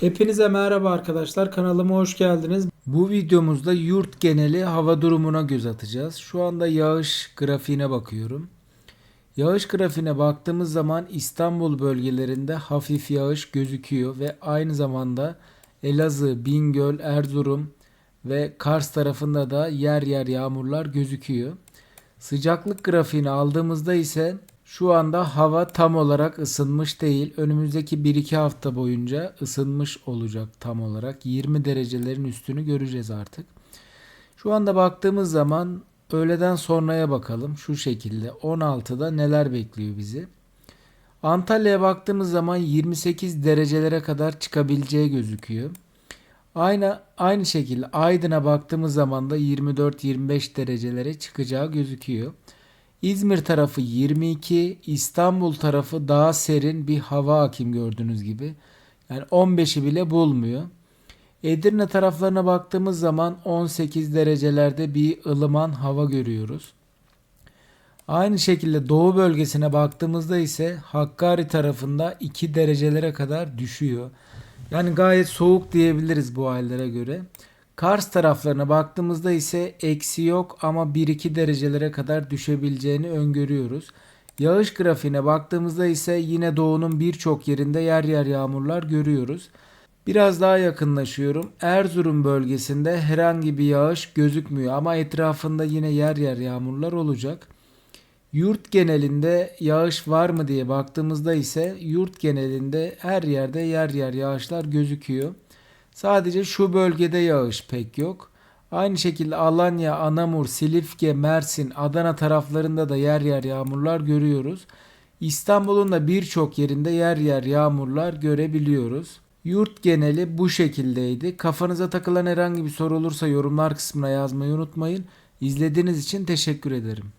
Hepinize merhaba arkadaşlar. Kanalıma hoş geldiniz. Bu videomuzda yurt geneli hava durumuna göz atacağız. Şu anda yağış grafiğine bakıyorum. Yağış grafiğine baktığımız zaman İstanbul bölgelerinde hafif yağış gözüküyor ve aynı zamanda Elazığ, Bingöl, Erzurum ve Kars tarafında da yer yer yağmurlar gözüküyor. Sıcaklık grafiğini aldığımızda ise şu anda hava tam olarak ısınmış değil. Önümüzdeki 1-2 hafta boyunca ısınmış olacak tam olarak. 20 derecelerin üstünü göreceğiz artık. Şu anda baktığımız zaman öğleden sonraya bakalım. Şu şekilde 16'da neler bekliyor bizi. Antalya'ya baktığımız zaman 28 derecelere kadar çıkabileceği gözüküyor. Aynı aynı şekilde Aydın'a baktığımız zaman da 24-25 derecelere çıkacağı gözüküyor. İzmir tarafı 22, İstanbul tarafı daha serin bir hava hakim gördüğünüz gibi. Yani 15'i bile bulmuyor. Edirne taraflarına baktığımız zaman 18 derecelerde bir ılıman hava görüyoruz. Aynı şekilde doğu bölgesine baktığımızda ise Hakkari tarafında 2 derecelere kadar düşüyor. Yani gayet soğuk diyebiliriz bu hallere göre. Kars taraflarına baktığımızda ise eksi yok ama 1-2 derecelere kadar düşebileceğini öngörüyoruz. Yağış grafiğine baktığımızda ise yine doğunun birçok yerinde yer yer yağmurlar görüyoruz. Biraz daha yakınlaşıyorum. Erzurum bölgesinde herhangi bir yağış gözükmüyor ama etrafında yine yer yer yağmurlar olacak. Yurt genelinde yağış var mı diye baktığımızda ise yurt genelinde her yerde yer yer yağışlar gözüküyor. Sadece şu bölgede yağış pek yok. Aynı şekilde Alanya, Anamur, Silifke, Mersin, Adana taraflarında da yer yer yağmurlar görüyoruz. İstanbul'un da birçok yerinde yer yer yağmurlar görebiliyoruz. Yurt geneli bu şekildeydi. Kafanıza takılan herhangi bir soru olursa yorumlar kısmına yazmayı unutmayın. İzlediğiniz için teşekkür ederim.